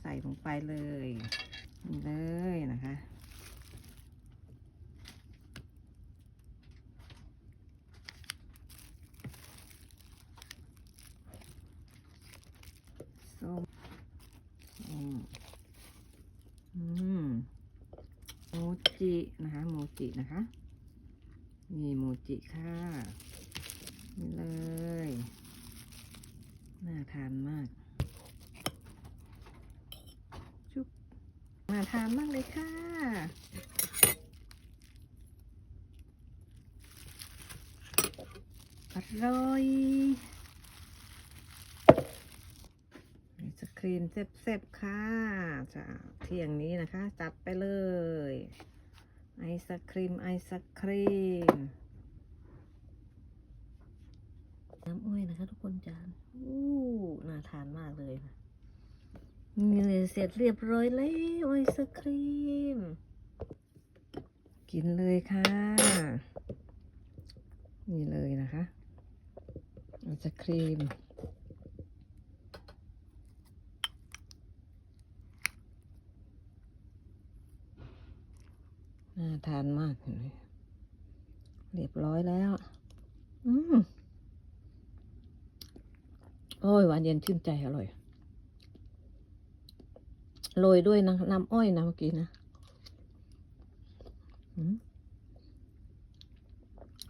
ใส่ลงไปเลยเลยนะคะส้มอืมอืมโมจินะคะโมจินะคะนี่โมจิค่ะนี่เลย น่าทานมาก ชุบ น่าทานมากเลยค่ะ อร่อยไอศครีมเซ็บๆ ค่ะจะเที่ยงนี้นะคะ จัดไปเลย ไอศครีม ไอศครีม น้ำอ้อยนะคะทุกคนจาน อู้ น่าทานมากเลยค่ะเลย เสร็จเรียบร้อยแล้วไอศครีม กินเลยค่ะ นี่เลยนะคะไอศครีมน่าทานมากเห็นไหมเรียบร้อยแล้ว อืมโอ้ยหวานเย็นชื่นใจอร่อย โรยด้วยน้ำอ้อยนะเมื่อกี้นะ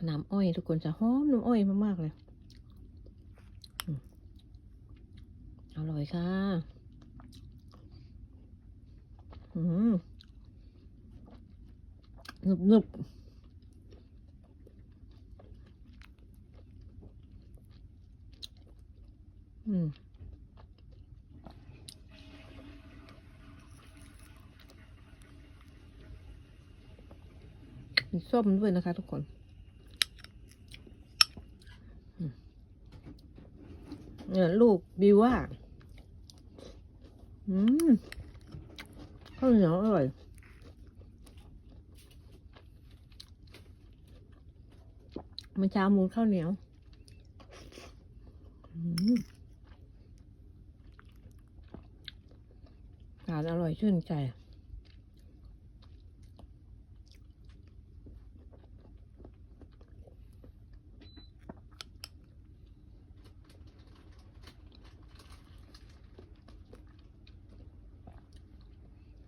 น้ำอ้อยทุกคนจะหอมน้ำอ้อยมากๆเลยอืมอร่อยค่ะ อืมนุบนุบอืม มีส้มด้วยนะคะ ทุกคนเนี่ยลูกบิว่า อืมข้าวเหนียวอร่อยเมื่อเช้ามูนข้าวเหนียวอืมทานอร่อยชื่นใจ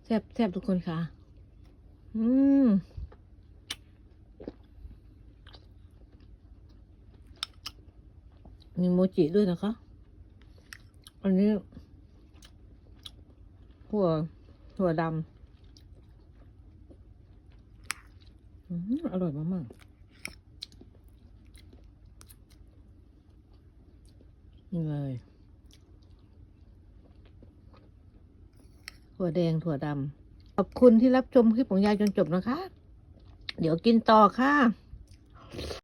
แซ่บแซ่บทุกคนค่ะ อืมมีโมจิด้วยนะคะ อันนี้หัวหัวดำอืมอร่อยมากๆเลย ถั่วแดงถั่วดำขอบคุณที่รับชมคลิปของยายจนจบนะคะ เดี๋ยวกินต่อค่ะ